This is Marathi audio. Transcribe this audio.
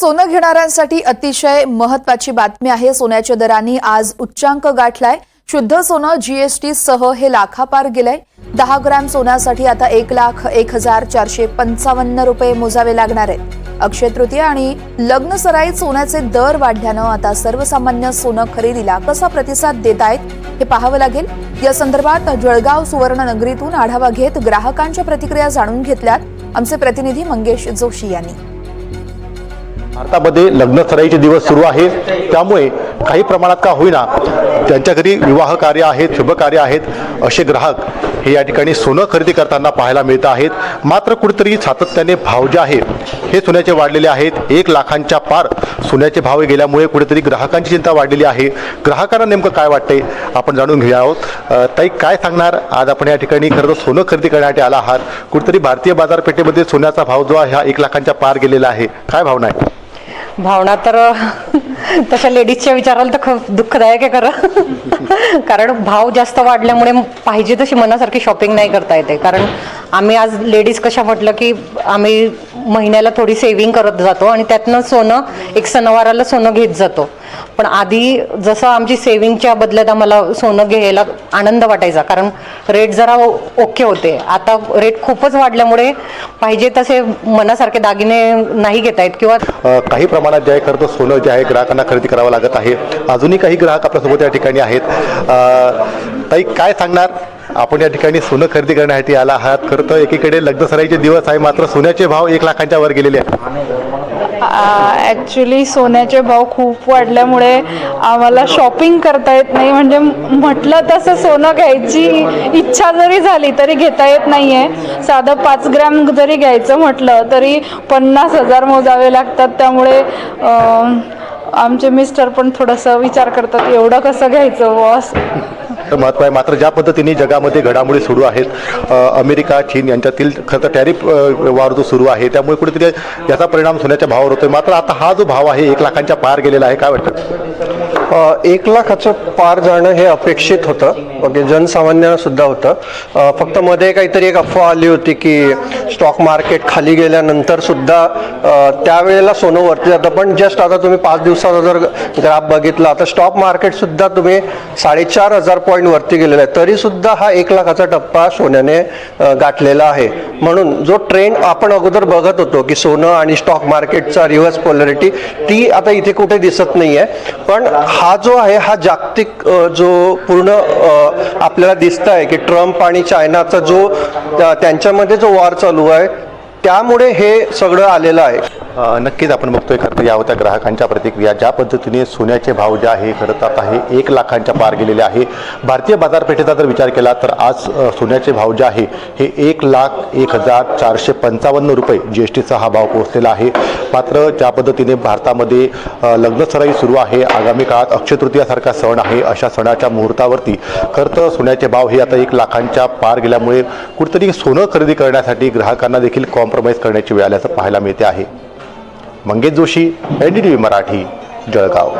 सोनं घेणाऱ्यांसाठी अतिशय महत्वाची बातमी आहे. सोन्याच्या दरांनी आज उच्चांक गाठलाय. शुद्ध सोनं जीएसटी सह हे लाखापार गेलंय. दहा ग्रॅम सोन्यासाठी आता एक लाख एक हजार चारशे पंचावन्न रुपये मोजावे लागणार आहेत. अक्षय तृतीया आणि लग्न सराईत सोन्याचे दर वाढल्यानं आता सर्वसामान्य सोनं खरेदीला कसा प्रतिसाद देत आहेत हे पाहावं लागेल. या संदर्भात जळगाव सुवर्ण नगरीतून आढावा घेत ग्राहकांच्या प्रतिक्रिया जाणून घेतल्यात. आमचे प्रतिनिधी मंगेश जोशी यांनी. भारतामध्ये लग्न सराईचे दिवस सुरू आहे. त्यामुळे काही प्रमाणात का होईना त्यांच्या घरी विवाह कार्य आहेत शुभ कार्य आहेत असे ग्राहक हे या ठिकाणी सोनं खरेदी करताना पाहायला मिळत आहेत. मात्र कुठेतरी सातत्याने भाव जे आहे हे सोन्याचे वाढलेले आहेत. एक लाखांच्या पार सोन्याचे भाव गेल्यामुळे कुठेतरी ग्राहकांची चिंता वाढलेली आहे. ग्राहकांना नेमकं काय वाटते आपण जाणून घेऊया आहोत. ताई काय सांगणार? आज आपण या ठिकाणी खरं तर सोनं खरेदी करण्यासाठी आला आहात. कुठेतरी भारतीय बाजारपेठेमध्ये सोन्याचा भाव जो आहे हा एक लाखांच्या पार गेलेला आहे. काय भावना आहे? भावना तर तशा लेडीजच्या विचाराला तर खूप दुःखदायक आहे खरं. कारण भाव जास्त वाढल्यामुळे पाहिजे तशी मनासारखी शॉपिंग नाही करता येते. कारण आम्ही आज लेडीज कशा म्हटलं की आम्ही महिन्याला थोडी सेव्हिंग करत जातो आणि त्यातनं सोनं एक सणवाराला सोनं घेत जातो. पण आधी जसं आमची सेव्हिंगच्या बदल्यात आम्हाला सोनं घ्यायला आनंद वाटायचा कारण रेट जरा ओके होते. आता रेट खूपच वाढल्यामुळे पाहिजे तसे मनासारखे दागिने नाही घेता येत किंवा काही प्रमाणात जे आहे खरं तर सोनं जे आहे ग्राहकांना खरेदी करावं लागत आहे. अजूनही काही ग्राहक आपल्यासोबत या ठिकाणी आहेत. ताई काय सांगणार? आपण या ठिकाणी सोनं खरेदी करण्यासाठी आला आहात. खरं तर एकीकडे लग्नसराईचे दिवस आहे मात्र सोन्याचे भाव एक लाखांच्या वर गेलेले आहेत. ॲक्च्युली सोन्याचे भाव खूप वाढल्यामुळे आम्हाला शॉपिंग करता येत नाही. म्हणजे म्हटलं तसं सोनं घ्यायची इच्छा जरी झाली तरी घेता येत नाही आहे साधं पाच ग्रॅम जरी घ्यायचं म्हटलं तरी पन्नास हजार मोजावे लागतात. त्यामुळे आमचे मिस्टर पण थोडंसं विचार करतात एवढं कसं घ्यायचं बॉस तर महत्त्व आहे. मात्र ज्या पद्धतीने जगामध्ये घडामोडी सुरू आहेत अमेरिका चीन यांच्यातील खरं तर टॅरिफ वार जो सुरू आहे त्यामुळे कुठेतरी याचा परिणाम सोन्याच्या भावावर होतोय. मात्र आता हा जो भाव आहे एक लाखांच्या पार गेलेला आहे. काय वाटतं? एक लाखाचं पार जाणं हे अपेक्षित होतं. ओके जनसामान्यांना सुद्धा होतं. फक्त मध्ये काहीतरी एक अफवा आली होती की स्टॉक मार्केट खाली गेल्यानंतर सुद्धा त्यावेळेला सोनं वरती जातं. पण जस्ट आता तुम्ही पाच दिवसाचा जर ग्राफ बघितला तर स्टॉक मार्केट सुद्धा तुम्ही साडेचार हजार पॉईंट वरती गेलेला आहे. तरी सुद्धा हा एक लाखाचा टप्पा सोन्याने गाठलेला आहे. म्हणून जो ट्रेंड आपण अगोदर बघत होतो की सोनं आणि स्टॉक मार्केटचा रिव्हर्स पॉलरिटी ती आता इथे कुठे दिसत नाही आहे पण हा जो आहे हा जागतिक जो पूर्ण आपल्याला दिसत आहे की ट्रम्प आणि चायनाचा जो त्या- त्यांच्यामध्ये जो वॉर चालू आहे त्यामुळे हे सगळं आलेलं आहे. नक्कीच आपण बघतोय खरं तर या होत्या ग्राहकांच्या प्रतिक्रिया. ज्या पद्धतीने सोन्याचे भाव जे आहे खरं तर आता हे एक लाखांच्या पार गेलेले आहे. भारतीय बाजारपेठेचा जर विचार केला तर आज सोन्याचे भाव जे आहे हे एक लाख एक हजार चारशे पंचावन्न रुपये जी एस टीचा हा भाव पोहोचलेला आहे. मात्र ज्या पद्धतीने भारतामध्ये लग्नसराई लग्न सुरू आहे आगामी काळात अक्षय तृतीयासारखा सण आहे अशा सणाच्या मुहूर्तावरती खरं तर सोन्याचे भाव हे आता एक लाखांच्या पार गेल्यामुळे कुठेतरी सोनं खरेदी करण्यासाठी ग्राहकांना देखील कॉम्प्रोमाइज करण्याची वेळ आल्याचं पाहायला मिळते आहे. Mangesh Joshi N D T V Marathi Jalgaon.